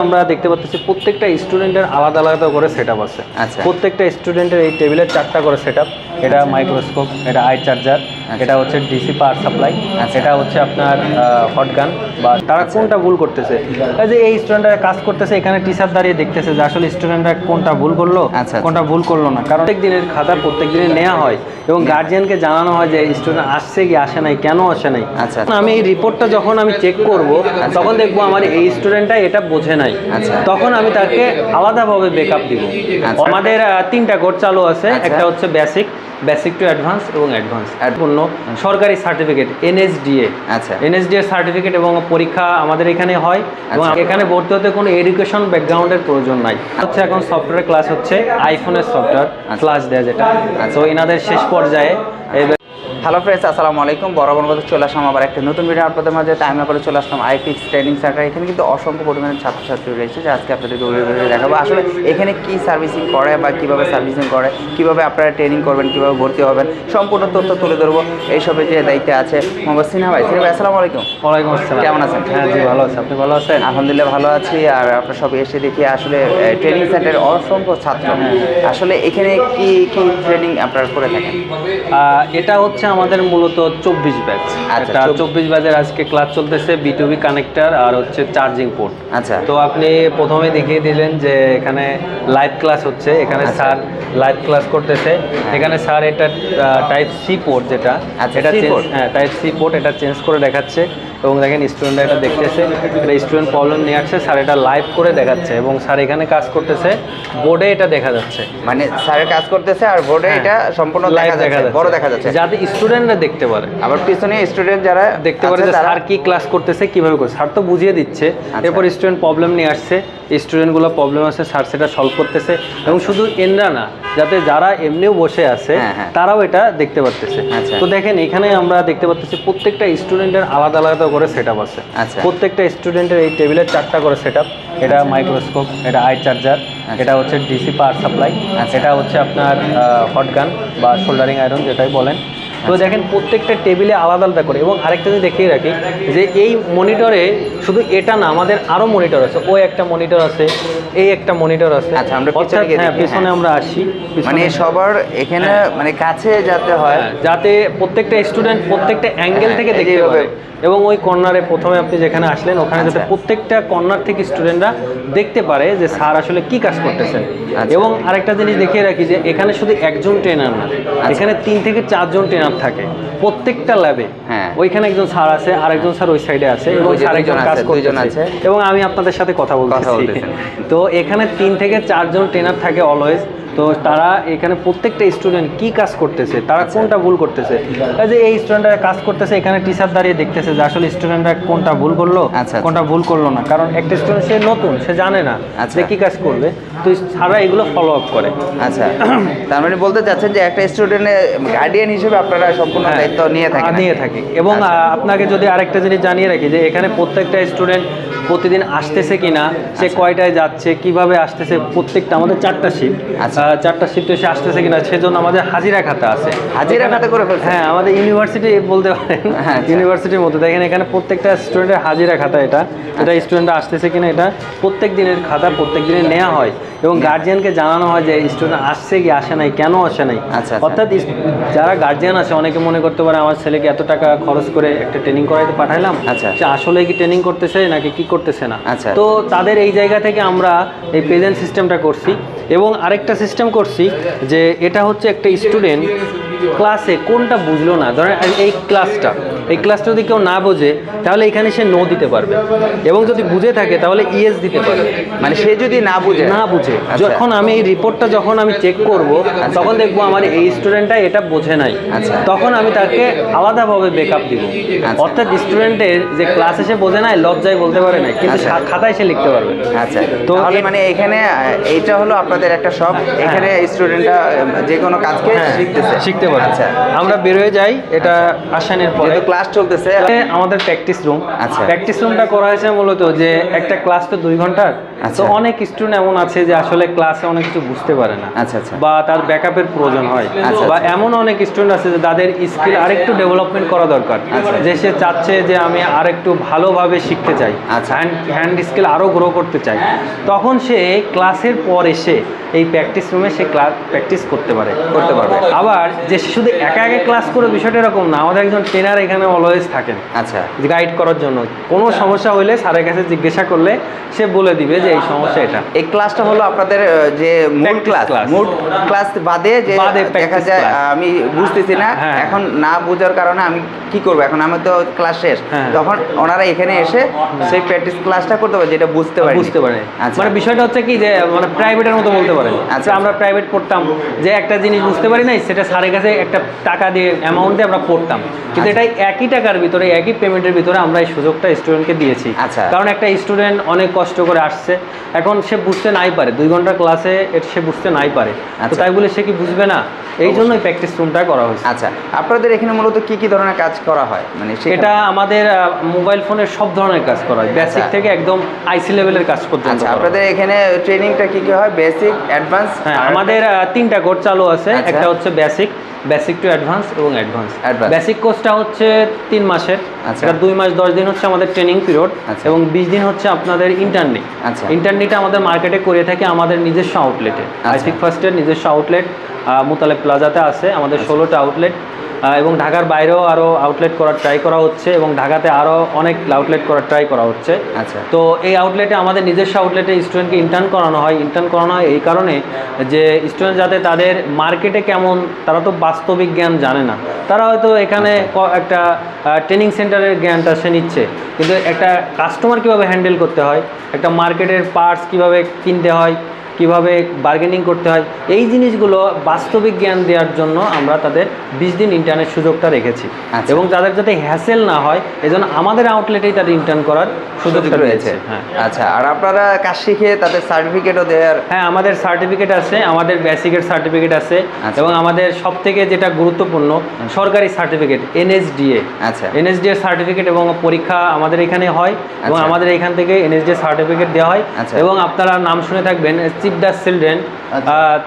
আমরা দেখতে পাচ্ছি প্রত্যেকটা স্টুডেন্টের আলাদা আলাদা করে সেট আছে আচ্ছা। প্রত্যেকটা স্টুডেন্টের এই টেবিলের চারটা করে সেট এটা মাইক্রোস্কোপ এটা আই চার্জার এটা হচ্ছে ডিসি পাওয়ার সাপ্লাই আচ্ছা। এটা হচ্ছে আপনার হট গান বা তারা কোনটা ভুল করতেছে এই যে এই স্টুডেন্টরা কাজ করতেছে এখানে টিচার দাঁড়িয়ে দেখতেছে যে আসলে স্টুডেন্টরা কোনটা ভুল করল আচ্ছা। কোনটা ভুল করল না কারণ প্রত্যেক দিনের খাতা প্রত্যেক দিনে নেওয়া হয় এবং গার্জিয়ানকে জানানো হয় যে স্টুডেন্ট আসছে কি আসে নাই কেন আসে নাই আচ্ছা। আমি এই রিপোর্টটা যখন আমি চেক করব তখন দেখব আমার এই স্টুডেন্টটা এটা বোঝে নাই আচ্ছা। তখন আমি তাকে আলাদাভাবে ব্যাকআপ দিব আচ্ছা। আমাদের তিনটা কোড চালু আছে আচ্ছা। একটা হচ্ছে বেসিক বেসিক টু অ্যাডভান্স এবং অ্যাডভান্স পূর্ণ সরকারি সার্টিফিকেট এনএসডিএ আচ্ছা। এনএসডিএ সার্টিফিকেট এবং পরীক্ষা আমাদের এখানে হয় এবং আচ্ছা। এখানে ভর্তি হতে কোনো এডুকেশন ব্যাকগ্রাউন্ডের প্রয়োজন নাই হচ্ছে এখন সফটওয়্যার ক্লাস হচ্ছে আইফোনের সফটওয়্যার আচ্ছা। ক্লাস দেয় যেটা তো এনাদের শেষ পর্যায়ে হ্যালো ফ্রেন্ডস আসসালামু আলাইকুম। বরাবর মতো চলে আসলাম আবার একটা নতুন ভিডিও আপনাদের মাঝে। টাইম করে চলে আসলাম আইপিক্স ট্রেনিং সেন্টার। এখানে কিন্তু অসংখ্য পরিমাণে ছাত্রছাত্রী রয়েছে যে আজকে আপনাদেরকে দেখাবো। আসলে এখানে কি সার্ভিসিং করে বা কীভাবে সার্ভিসিং করে কীভাবে আপনারা ট্রেনিং করবেন কীভাবে ভর্তি হবেন সম্পূর্ণ তথ্য তুলে ধরবো এইসবের যে দায়িত্বে আছে মোহাম্মদ সিনহা ভাই। সিনহা ভাই আসসালামু আলাইকুম। ওয়ালাইকুম আসসালাম। কেমন আছেন? হ্যাঁ জি ভালো আছি। আপনি ভালো আছেন? আলহামদুলিল্লাহ ভালো আছি। আর আপনার সব এসে দেখি আসলে ট্রেনিং সেন্টারের অসংখ্য ছাত্র। আসলে এখানে কি কি ট্রেনিং আপনারা করে থাকেন? এটা হচ্ছে আমাদের মূলত চব্বিশ ব্যাচ আচ্ছা, চব্বিশ- ব্যাচের আজকে ক্লাস চলতেছে বিটুবি কানেক্টার আর হচ্ছে চার্জিং পোর্ট আচ্ছা। তো আপনি প্রথমে দেখিয়ে দিলেন যে এখানে লাইভ ক্লাস হচ্ছে এখানে। স্যার লাইভ ক্লাস করতেছে। এখানে স্যার এটা টাইপ সি পোর্ট যেটা আচ্ছা, এটা হ্যাঁ টাইপ সি পোর্ট এটা চেঞ্জ করে দেখাচ্ছে। এবং দেখেন স্টুডেন্টরা এটা দেখতেছে। এটা স্টুডেন্ট প্রবলেম নিয়ে আসছে স্যার এটা লাইভ করে দেখাচ্ছে এবং স্যার এখানে কাজ করতেছে বোর্ডে এটা দেখা যাচ্ছে। মানে স্যারের কাজ করতেছে আর বোর্ডে হ্যাঁ। এটা সম্পূর্ণ Live দেখা যাচ্ছে বড় দেখা যাচ্ছে। যাতে স্টুডেন্টরা দেখতে পারে। আবার পিছনে স্টুডেন্ট যারা দেখতে পারে যে স্যার কি ক্লাস করতেছে কীভাবে করছে। স্যার তো বুঝিয়ে দিচ্ছে। আচ্ছা। এরপর স্টুডেন্ট প্রবলেম নিয়ে আসছে। স্টুডেন্টগুলো প্রবলেম আছে স্যার সেটা সলভ করতেছে। এবং শুধু এনরা না যাতে যারা এমনিও বসে আছে হ্যাঁ, হ্যাঁ। তারাও এটা দেখতে পারতেছে। আচ্ছা। তো দেখেন এখানে আমরা দেখতে পাচ্ছি প্রত্যেকটা স্টুডেন্টের আলাদা আলাদা করে সেট আছে। আচ্ছা। প্রত্যেকটা স্টুডেন্টের এই টেবিলের চারটা করে সেট এটা মাইক্রোস্কোপ এটা আই চার্জার এটা হচ্ছে ডিসি পাওয়ার সাপ্লাই আচ্ছা। এটা হচ্ছে আপনার হট গান বা শোল্ডারিং আয়রন যেটাই বলেন। তো। দেখেন প্রত্যেকটা টেবিলে আলাদা আলাদা করে এবং আরেকটা যদি দেখিয়ে রাখি যে এই মনিটরে শুধু এটা না আমাদের আরও মনিটর আছে ওই একটা মনিটর আছে এই একটা মনিটর আছে আচ্ছা, আমরা পিছনে অর্থাৎ হ্যাঁ পিছনে হ্যাঁ। আমরা আসি মানে সবার এখানে মানে কাছে যাতে হয় হ্যাঁ, যাতে প্রত্যেকটা স্টুডেন্ট প্রত্যেকটা অ্যাঙ্গেল হ্যাঁ, থেকে দেখতে। পারে এবং ওই কর্নারে প্রথমে আপনি যেখানে আসলেন ওখানে যাতে আচ্ছা। প্রত্যেকটা কর্নার থেকে স্টুডেন্টরা দেখতে পারে যে স্যার আসলে কি কাজ করতেছেন আচ্ছা। এবং আরেকটা জিনিস দেখিয়ে রাখি যে এখানে শুধু একজন ট্রেনার না এখানে তিন থেকে চারজন ট্রেনার থাকে। প্রত্যেকটা ল্যাবে হ্যাঁ। ওইখানে একজন স্যার আছে আর একজন স্যার ওই সাইডে আছে এবং স্যার একজন কাজ করতেছে। এবং আমি আপনাদের সাথে কথা বলতেছি। বলতেছেন। তো এখানে তিন থেকে চারজন ট্রেনার থাকে অলওয়েজ তো তারা এখানে প্রত্যেকটা স্টুডেন্ট কি কাজ করতেছে? তারা আচ্ছা। কোনটা ভুল করতেছে? যে এই স্টুডেন্টরা কাজ করতেছে এখানে টিচার দাঁড়িয়ে দেখতেছে যে আসলে স্টুডেন্টরা কোনটা ভুল করল আচ্ছা, কোনটা ভুল করল না। কারণ একটা স্টুডেন্ট সে নতুন সে জানে না আচ্ছা। যে কি কাজ করবে। তো সারা এগুলো ফলো আপ করে। আচ্ছা। তার মানে বলতে চাচ্ছেন যে একটা স্টুডেন্টের গার্ডিয়ান হিসেবে আপনারা সম্পূর্ণ হ্যাঁ, দায়িত্ব নিয়ে থাকেন নিয়ে থাকি। এবং আচ্ছা। আপনাকে যদি আরেকটা জিনিস জানিয়ে রাখি যে এখানে প্রত্যেকটা স্টুডেন্ট প্রতিদিন আসতেছে কিনা সে আচ্ছা। কয়টায় যাচ্ছে কীভাবে আসতেছে প্রত্যেকটা আমাদের চারটা শিফট আচ্ছা। চারটা শিফটে এসে আসতেছে কিনা সেজন্য আমাদের হাজিরা খাতা আছে হাজিরা খাতা করে? হ্যাঁ আমাদের ইউনিভার্সিটি বলতে পারেন হ্যাঁ, আচ্ছা। ইউনিভার্সিটির মতো দেখেন এখানে প্রত্যেকটা স্টুডেন্টের হাজিরা খাতা এটা এটা আচ্ছা। স্টুডেন্ট আসতেছে কিনা এটা প্রত্যেক দিনের খাতা প্রত্যেক দিনে নেওয়া হয় এবং গার্জিয়ানকে জানানো হয় যে স্টুডেন্ট আসছে কি আসে নাই কেন আসে নাই আচ্ছা, আচ্ছা। অর্থাৎ যারা গার্জিয়ান আছে অনেকে মনে করতে পারে আমার ছেলেকে এত টাকা খরচ করে একটা ট্রেনিং করাইতে পাঠাইলাম আচ্ছা। সে আসলে কি ট্রেনিং করতেছে নাকি কি করতেছে না আচ্ছা। তো তাদের এই জায়গা থেকে আমরা এই প্রেজেন্ট সিস্টেমটা করছি এবং আরেকটা সিস্টেম করছি যে এটা হচ্ছে একটা স্টুডেন্ট ক্লাসে কোনটা বুঝলো না। ধরেন এই ক্লাসটা এই ক্লাসটা যদি কেউ না বোঝে তাহলে এখানে সে নো দিতে পারবে। এবং যদি বুঝে থাকে তাহলে ইএস দিতে পারবে। মানে সে যদি না বুঝে না বুঝে। আচ্ছা। যখন আমি এই রিপোর্টটা যখন আমি চেক করব তখন দেখব আমার এই স্টুডেন্টটা এটা বোঝে নাই। আচ্ছা। তখন আমি তাকে আলাদাভাবে ব্যাকআপ দিব। আচ্ছা। অর্থাৎ স্টুডেন্টের যে ক্লাসে সে বোঝে নাই লজ্জায় বলতে পারে না কিন্তু আচ্ছা। খাতায় সে লিখতে পারবে। আচ্ছা। তো মানে এখানে এইটা হলো আপনাদের একটা শপ এখানে স্টুডেন্টরা যে কোনো কাজকে হ্যাঁ, শিখতেছে। শিখতে পারে আচ্ছা। আমরা বেরোয় যাই এটা আসানের পরে। ক্লাস ক্লাস চলতেছে। আমাদের প্র্যাকটিস রুম আচ্ছা। প্র্যাকটিস রুমটা করা হয়েছে মূলত যে একটা ক্লাস তো দুই ঘণ্টার। আচ্ছা। তো অনেক স্টুডেন্ট এমন আছে যে আসলে ক্লাসে অনেক কিছু বুঝতে পারে না। আচ্ছা আচ্ছা। বা তার ব্যাকআপের প্রয়োজন হয়। আচ্ছা, বা আচ্ছা। এমন অনেক স্টুডেন্ট আছে যে তাদের স্কিল আরেকটু ডেভেলপমেন্ট করা দরকার। যে সে চাচ্ছে যে আমি আরেকটু ভালোভাবে শিখতে চাই। আচ্ছা। হ্যান্ড হ্যান্ড স্কিল আরও গ্রো করতে চাই। তখন সে ক্লাসের পর এসে এই প্র্যাকটিস রুমে সে ক্লাস প্র্যাকটিস করতে পারে। করতে পারবে। আবার যে শুধু একা একা ক্লাস করে বিষয়টা এরকম না। আমাদের একজন ট্রেনার এখানে অলওয়েজ থাকেন। আচ্ছা। গাইড করার জন্য। কোনো সমস্যা হলে স্যারের কাছে জিজ্ঞাসা করলে সে বলে দিবে যে এই সমস্যা এটা। এই ক্লাসটা হলো আপনাদের যে মূল ক্লাস। মূল ক্লাস বাদে যে দেখা যায় আমি বুঝতেছি না। হ্যাঁ। এখন না বোঝার কারণে আমি কি করব? এখন আমার তো ক্লাস শেষ। হ্যাঁ। তখন ওনারা এখানে এসে সেই প্র্যাকটিস ক্লাসটা করতে পারে যেটা বুঝতে পারে বুঝতে পারে। আচ্ছা। মানে বিষয়টা হচ্ছে কি যে মানে প্রাইভেটের মতো বলতে পারেন। আচ্ছা। আচ্ছা আমরা প্রাইভেট পড়তাম যে একটা জিনিস বুঝতে পারি নাই সেটা স্যারের কাছে একটা টাকা দিয়ে অ্যামাউন্ট দিয়ে আমরা পড়তাম। কিন্তু এটাই এটাই একই টাকার ভিতরে একই পেমেন্টের ভিতরে আমরা এই সুযোগটা স্টুডেন্টকে দিয়েছি। আচ্ছা। কারণ একটা স্টুডেন্ট অনেক কষ্ট করে আসছে। এখন সে বুঝতে নাই পারে। দুই ঘণ্টার ক্লাসে সে বুঝতে নাই পারে। তো আচ্ছা। তাই বলে সে কি বুঝবে না? এই জন্যই প্র্যাকটিস রুমটা করা হয়েছে। আচ্ছা আপনাদের এখানে মূলত কি কি ধরনের কাজ করা হয়? মানে এটা আমাদের মোবাইল ফোনের সব ধরনের কাজ করা হয়। বেসিক আচ্ছা। থেকে একদম আইসি লেভেলের কাজ পর্যন্ত আচ্ছা আপনাদের এখানে ট্রেনিংটা কি কি হয়? বেসিক অ্যাডভান্স আমাদের তিনটা কোর্স চালু আছে। আচ্ছা। একটা হচ্ছে বেসিক বেসিক টু অ্যাডভান্স এবং অ্যাডভান্স। বেসিক কোর্সটা হচ্ছে তিন মাসের আচ্ছা। দুই মাস দশ দিন হচ্ছে আমাদের ট্রেনিং পিরিয়ড আচ্ছা। এবং বিশ দিন হচ্ছে আপনাদের ইন্টারনেট আচ্ছা। ইন্টারনেটটা আমাদের মার্কেটে করে থাকে আমাদের নিজস্ব আউটলেটে। আইসিক ফার্স্টের নিজস্ব আউটলেট মুতালেব প্লাজাতে আছে আমাদের আচ্ছা। ষোলোটা আউটলেট এবং ঢাকার বাইরেও আরও আউটলেট করার ট্রাই করা হচ্ছে এবং ঢাকাতে আরও অনেক আউটলেট করার ট্রাই করা হচ্ছে। আচ্ছা। তো এই আউটলেটে আমাদের নিজস্ব আউটলেটে স্টুডেন্টকে ইন্টার্ন করানো হয়। ইন্টার্ন করানো হয় এই কারণে যে স্টুডেন্ট যাতে তাদের মার্কেটে কেমন তারা তো বাস্তবিক জ্ঞান জানে না। তারা হয়তো এখানে ক- একটা ট্রেনিং সেন্টারের জ্ঞানটা সে নিচ্ছে। কিন্তু একটা কাস্টমার কীভাবে হ্যান্ডেল করতে হয়? একটা মার্কেটের পার্টস কীভাবে কিনতে হয়? কীভাবে বার্গেনিং করতে হয় এই জিনিসগুলো বাস্তবিক জ্ঞান দেওয়ার জন্য আমরা তাদের বিশ দিন ইন্টার্নের সুযোগটা রেখেছি আচ্ছা। এবং তাদের যাতে হ্যাসেল না হয় এজন্য আমাদের আউটলেটেই তাদের ইন্টার্ন করার সুযোগ রয়েছে হ্যাঁ আচ্ছা আর আপনারা কাজ শিখে তাদের সার্টিফিকেটও দেওয়ার হ্যাঁ আমাদের সার্টিফিকেট আছে আমাদের বেসিকের সার্টিফিকেট আছে আচ্ছা। এবং আমাদের সব থেকে যেটা গুরুত্বপূর্ণ সরকারি সার্টিফিকেট এনএসডিএ আচ্ছা এনএসডিএ সার্টিফিকেট এবং পরীক্ষা আমাদের এখানে হয় এবং আচ্ছা। আমাদের এখান থেকে এনএসডিএ সার্টিফিকেট দেওয়া হয় আচ্ছা। এবং আপনারা নাম শুনে থাকবেন চিফ দ্য চিলড্রেন।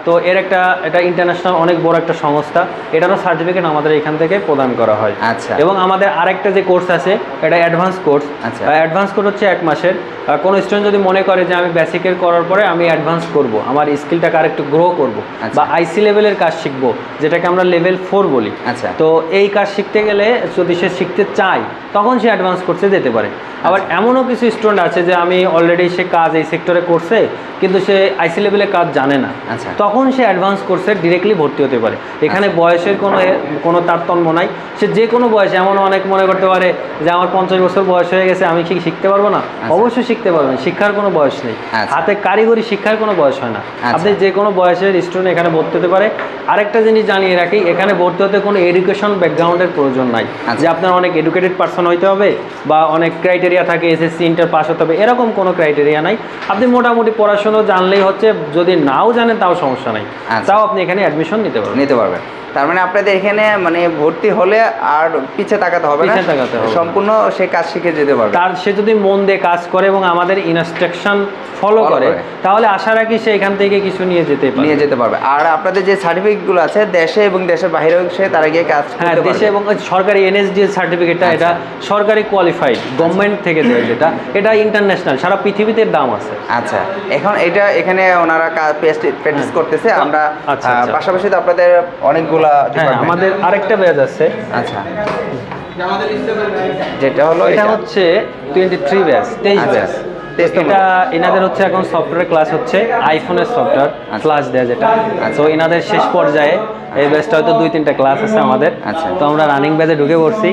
তো এর একটা এটা ইন্টারন্যাশনাল অনেক বড় একটা সংস্থা এটারও সার্টিফিকেট আমাদের এখান থেকে প্রদান করা হয় আচ্ছা এবং আমাদের আরেকটা যে কোর্স আছে এটা অ্যাডভান্স কোর্স আচ্ছা। অ্যাডভান্স কোর্স হচ্ছে এক মাসের কোনো স্টুডেন্ট যদি মনে করে যে আমি বেসিকের করার পরে আমি অ্যাডভান্স করব আমার স্কিলটাকে আরেকটু গ্রো করব আচ্ছা। বা আইসি লেভেলের কাজ শিখব যেটাকে আমরা লেভেল ফোর বলি আচ্ছা তো এই কাজ শিখতে গেলে যদি সে শিখতে চায় তখন সে অ্যাডভান্স কোর্সে যেতে পারে আবার আচ্ছা। এমনও কিছু স্টুডেন্ট আছে যে আমি অলরেডি সে কাজ এই সেক্টরে করছে কিন্তু সে আইসি লেভেলের কাজ জানে না আচ্ছা। তখন সে অ্যাডভান্স কোর্সে ডিরেক্টলি ভর্তি হতে পারে। এখানে বয়সের কোনো কোনো তারতম্য নাই। সে যে কোনো বয়সে এমন অনেক মনে করতে পারে যে আমার পঞ্চাশ বছর বয়স হয়ে গেছে আমি কি শিখতে পারব না? অবশ্যই শিখতে পারবেন শিক্ষার কোনো বয়স নেই। আচ্ছা। হাতে কারিগরি শিক্ষার কোনো বয়স হয় না। আপনি যে কোনো বয়সের স্টুডেন্ট এখানে ভর্তি হতে পারে। আরেকটা জিনিস জানিয়ে রাখি এখানে ভর্তি হতে কোনো এডুকেশন ব্যাকগ্রাউন্ডের প্রয়োজন নাই। আচ্ছা। যে আপনার অনেক এডুকেটেড পার্সন হইতে হবে বা অনেক ক্রাইটেরিয়া থাকে এসএসসি ইন্টার পাস হতে হবে এরকম কোনো ক্রাইটেরিয়া নাই। আপনি মোটামুটি পড়াশুনো জানলেই হচ্ছে যদি নাও জানেন তাও সমস্যা নাই। আচ্ছা। তাও আপনি এখানে অ্যাডমিশন নিতে পারবেন। নিতে পারবেন। তার মানে আপনাদের এখানে মানে ভর্তি হলে আর পিছে তাকাতে হবে না? তাকাতে হবে সম্পূর্ণ সে কাজ শিখে যেতে পারবে। তার সে যদি মন দিয়ে কাজ করে এবং আমাদের ইনস্ট্রাকশন ফলো করে। তাহলে আশা রাখি সে এখান থেকে কিছু নিয়ে যেতে নিয়ে যেতে পারবে। আর আপনাদের যে সার্টিফিকেটগুলো আছে দেশে এবং দেশের বাইরেও সে তারা গিয়ে কাজ হ্যাঁ দেশে এবং সরকারি এনএসডি সার্টিফিকেটটা আচ্ছা। এটা সরকারি কোয়ালিফাইড গভর্নমেন্ট থেকে দেয় যেটা। এটা ইন্টারন্যাশনাল সারা পৃথিবীতে দাম আছে। আচ্ছা। এখন এটা এখানে ওনারা প্র্যাকটিস করতেছে। আমরা আচ্ছা, আচ্ছা। পাশাপাশি তো আপনাদের অনেকগুলা হ্যাঁ আমাদের আরেকটা ব্যাচ আছে। আচ্ছা। যেটা হলো এটা হচ্ছে টোয়েন্টি থ্রি ব্যাচ তেইশ আচ্ছা, ব্যাচ এটা এনাদের হচ্ছে এখন সফটওয়্যার ক্লাস হচ্ছে আইফোনের সফটওয়্যার আচ্ছা। ক্লাস দেয় যেটা। তো এনাদের শেষ পর্যায়ে এই ব্যাচটা হয়তো দুই তিনটা ক্লাস আছে আমাদের। আচ্ছা। তো আমরা রানিং ব্যাচে ঢুকে পড়ছি।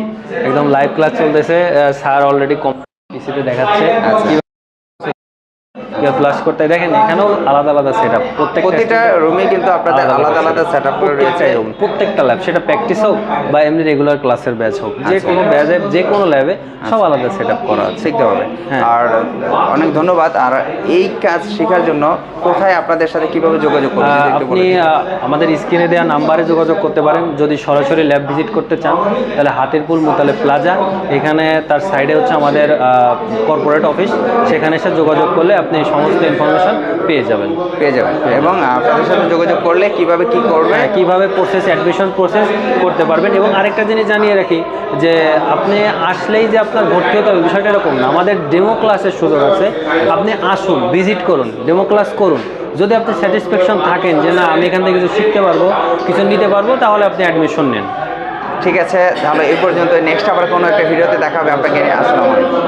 একদম লাইভ ক্লাস চলতেছে। স্যার অলরেডি কম পিসিতে দেখাচ্ছে। আচ্ছা। ফ্লাশ করতে। দেখেন এখানেও আলাদা আলাদা সেট আপ প্রত্যেকটা রুমে কিন্তু আপনাদের আলাদা আলাদা সেট আপ করে রয়েছে। প্রত্যেকটা ল্যাব সেটা প্র্যাকটিস হোক বা এমনি রেগুলার ক্লাসের ব্যাচ হোক যে কোনো ব্যাচে যে কোনো ল্যাবে সব আলাদা সেট আপ করা আছে। শিখতে হবে। হ্যাঁ। আর অনেক ধন্যবাদ। আর এই কাজ শেখার জন্য কোথায় আপনাদের সাথে কীভাবে যোগাযোগ একটু আপনি আমাদের স্ক্রিনে দেওয়া নাম্বারে যোগাযোগ করতে পারেন। যদি সরাসরি ল্যাব ভিজিট করতে চান তাহলে হাতিরপুল মোতালে প্লাজা এখানে তার সাইডে হচ্ছে আমাদের কর্পোরেট অফিস সেখানে এসে যোগাযোগ করলে আপনি সমস্ত ইনফরমেশন পেয়ে যাবেন। পেয়ে যাবেন। এবং আপনাদের সাথে যোগাযোগ করলে কীভাবে কি করবে হ্যাঁ, কীভাবে প্রসেস অ্যাডমিশন প্রসেস করতে পারবেন? এবং আরেকটা জিনিস জানিয়ে রাখি যে আপনি আসলেই যে আপনার ভর্তি হতে হবে বিষয়টা এরকম না। আমাদের ডেমো ক্লাসের সুযোগ আছে। আপনি আসুন ভিজিট করুন ডেমো ক্লাস করুন। যদি আপনি স্যাটিসফ্যাকশন থাকেন যে না আমি এখান থেকে কিছু শিখতে পারব কিছু নিতে পারব তাহলে আপনি অ্যাডমিশন নেন। ঠিক আছে তাহলে এই পর্যন্ত নেক্সট আবার কোনো একটা ভিডিওতে দেখা হবে। আপনাকে আসসালামু আলাইকুম।